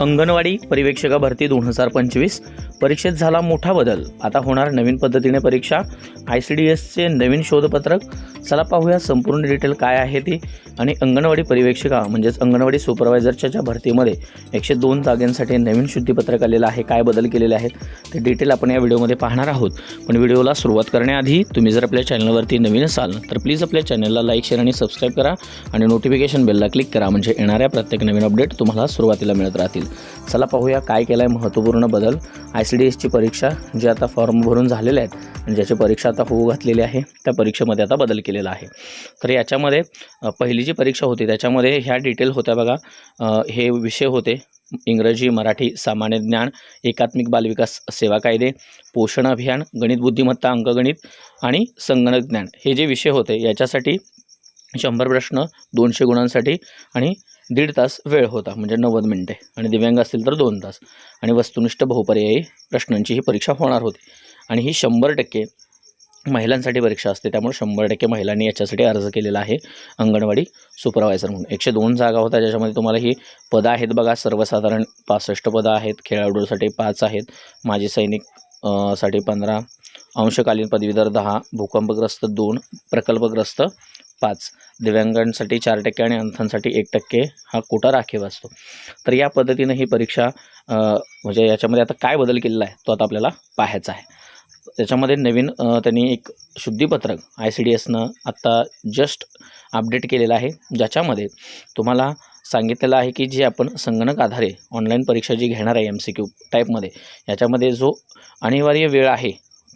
अंगणवाडी परिवेक्षका भरती दोन हजार पंचवीस. परीक्षेत झाला मोठा बदल. आता होणार नवीन पद्धतीने परीक्षा. आय सी डी एसचे नवीन शोधपत्रक. चला पाहूया संपूर्ण डिटेल काय आहे ती. आणि अंगणवाडी परिवेक्षिका म्हणजेच अंगणवाडी सुपरवायझरच्या ज्या भरतीमध्ये एकशे दोन जागांसाठी नवीन शुद्धीपत्रक आलेलं आहे काय बदल केलेले आहेत ते डिटेल आपण या व्हिडिओमध्ये पाहणार आहोत. पण व्हिडिओला सुरुवात करण्याआधी तुम्ही जर आपल्या चॅनलवरती नवीन असाल तर प्लीज आपल्या चॅनलला लाईक शेअर आणि सबस्क्राईब करा. आणि नोटिफिकेशन बेलला क्लिक करा म्हणजे येणाऱ्या प्रत्येक नवीन अपडेट तुम्हाला सुरुवातीला मिळत राहतील. चला पाहूया काय केलं आहे महत्त्वपूर्ण बदल. आय सी डी एसची परीक्षा जे आता फॉर्म भरून झालेले आहेत आणि ज्याची परीक्षा आता होऊ घातलेली आहे त्या परीक्षेमध्ये आता बदल केलेला आहे. तर याच्यामध्ये पहिली जी परीक्षा होती त्याच्यामध्ये ह्या डिटेल होत्या बघा. हे विषय होते इंग्रजी मराठी सामान्य ज्ञान एकात्मिक बालविकास सेवा कायदे पोषण अभियान गणित बुद्धिमत्ता अंकगणित आणि संगणक ज्ञान. हे जे विषय होते याच्यासाठी शंभर प्रश्न दोनशे गुणांसाठी आणि दीड तास वेळ होता म्हणजे नव्वद मिनटे. आणि दिव्यांग असतील तर दोन तास. आणि वस्तुनिष्ठ बहुपर्यायी प्रश्नांची ही परीक्षा होणार होती. आणि ही शंभर टक्के महिलांसाठी परीक्षा असते. त्यामुळे शंभर टक्के महिलांनी याच्यासाठी अर्ज केलेला आहे अंगणवाडी सुपरवायझर म्हणून. एकशे दोन जागा होत्या ज्याच्यामध्ये तुम्हाला ही पदं आहेत बघा सर्वसाधारण पासष्ट पदं आहेत खेळाडूसाठी पाच आहेत माजी सैनिकसाठी पंधरा अंशकालीन पदवीधर दहा भूकंपग्रस्त दोन प्रकल्पग्रस्त पाच. दिव्यांगांसाठी चार टक्के आणि अंथांसाठी एक टक्के हा कोटा राखीव असतो. तर या पद्धतीनं ही परीक्षा म्हणजे याच्यामध्ये आता काय बदल केलेला आहे तो आता आपल्याला पाहायचा आहे. त्याच्यामध्ये नवीन त्यांनी एक शुद्धीपत्रक आय सी डी एसनं आत्ता जस्ट अपडेट केलेलं आहे. ज्याच्यामध्ये तुम्हाला सांगितलेलं आहे की जे आपण संगणक आधारे ऑनलाईन परीक्षा जी घेणार आहे एम सी क्यू टाईपमध्ये याच्यामध्ये जो अनिवार्य वेळ आहे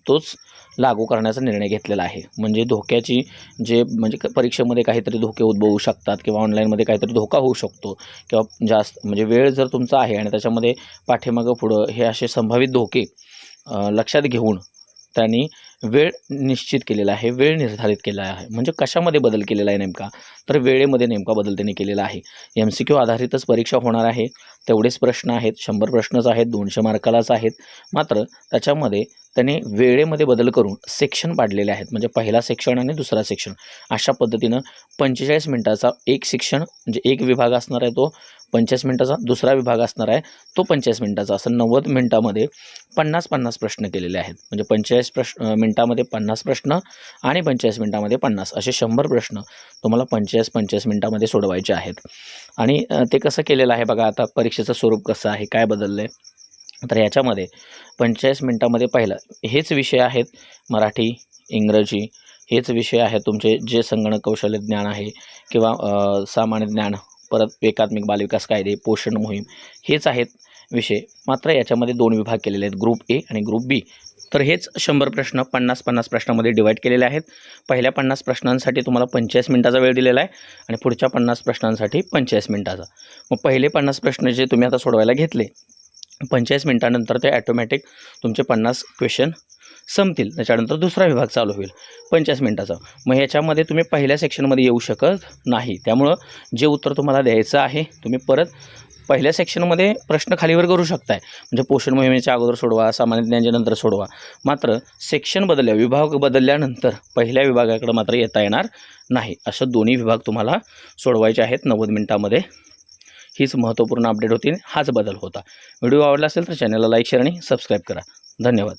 तोच लागू करण्याचा निर्णय घेतलेला आहे. म्हणजे धोक्याची जे म्हणजे क- परीक्षेमध्ये काहीतरी धोके उद्भवू शकतात किंवा ऑनलाईनमध्ये काहीतरी धोका होऊ शकतो किंवा जास्त म्हणजे वेळ जर तुमचा आहे आणि त्याच्यामध्ये पाठीमागं पुढं हे असे संभावित धोके लक्षात घेऊन त्यांनी वेळ निश्चित केलेला आहे वेळ निर्धारित केला आहे. म्हणजे कशामध्ये बदल केलेला आहे नेमका? तर वेळेमध्ये नेमका बदल त्यांनी केलेला आहे. एम सी क्यू आधारितच परीक्षा होणार आहे. तेवढेच प्रश्न आहेत. शंभर प्रश्नच आहेत. दोनशे मार्कालाच आहेत. मात्र त्याच्यामध्ये त्याने वेळेमध्ये बदल करून सेक्शन पाडलेले आहेत. म्हणजे पहिला सेक्शन आणि दुसरा सेक्शन. अशा पद्धतीनं पंचेचाळीस मिनटाचा एक सेक्शन म्हणजे एक विभाग असणार आहे तो पंचेचाळीस मिनटाचा दुसरा विभाग असणार आहे तो पंचेचाळीस मिनटाचा. असं नव्वद मिनटामध्ये पन्नास पन्नास प्रश्न केलेले आहेत. म्हणजे पंचेचाळीस प्रश्न मिनटामध्ये पन्नास प्रश्न आणि पंचेचाळीस मिनटामध्ये पन्नास. असे शंभर प्रश्न तुम्हाला पंचेचाळीस पंचेचाळीस मिनटामध्ये सोडवायचे आहेत. आणि ते कसं केलेलं आहे बघा आता परीक्षेचं स्वरूप कसं आहे? काय बदललं आहे तर याच्यामध्ये पंचेचाळीस मिनटामध्ये पहिलं. हेच विषय आहेत मराठी इंग्रजी. हेच विषय आहेत तुमचे जे संगणक कौशल्य ज्ञान आहे किंवा सामान्य ज्ञान परत एकात्मिक बालविकास कायदे पोषण मोहीम हेच आहेत विषय. मात्र याच्यामध्ये दोन विभाग केलेले आहेत ग्रुप ए आणि ग्रुप बी. तर हेच शंभर प्रश्न पन्नास पन्नास प्रश्नामध्ये डिवाईड केलेले आहेत. पहिल्या पन्नास प्रश्नांसाठी तुम्हाला पंचेचाळीस मिनटाचा वेळ दिलेला आहे आणि पुढच्या पन्नास प्रश्नांसाठी पंचेचाळीस मिनटाचा. मग पहिले पन्नास प्रश्न जे तुम्ही आता सोडवायला घेतले पंचेचाळीस मिनटानंतर ते ॲटोमॅटिक तुमचे पन्नास क्वेश्चन संपतील. त्याच्यानंतर दुसरा विभाग चालू होईल. पंचेचाळीस मिनटाचा. मग ह्याच्यामध्ये तुम्ही पहिल्या सेक्शनमध्ये येऊ शकत नाही. त्यामुळं जे उत्तर तुम्हाला द्यायचं आहे तुम्ही परत पहिल्या सेक्शनमध्ये प्रश्न खालीवर करू शकताय. म्हणजे पोषण मोहिमेच्या अगोदर सोडवा सामान्य ज्ञानच्या नंतर सोडवा. मात्र सेक्शन बदलल्या विभाग बदलल्यानंतर पहिल्या विभागाकडे मात्र येता येणार नाही. असं दोन्ही विभाग तुम्हाला सोडवायचे आहेत नव्वद मिनटामध्ये. हीच महत्त्वपूर्ण अपडेट होती हाच बदल होता. व्हिडिओ आवडला असेल तर चॅनलला लाईक शेअर आणि सबस्क्राईब करा. धन्यवाद.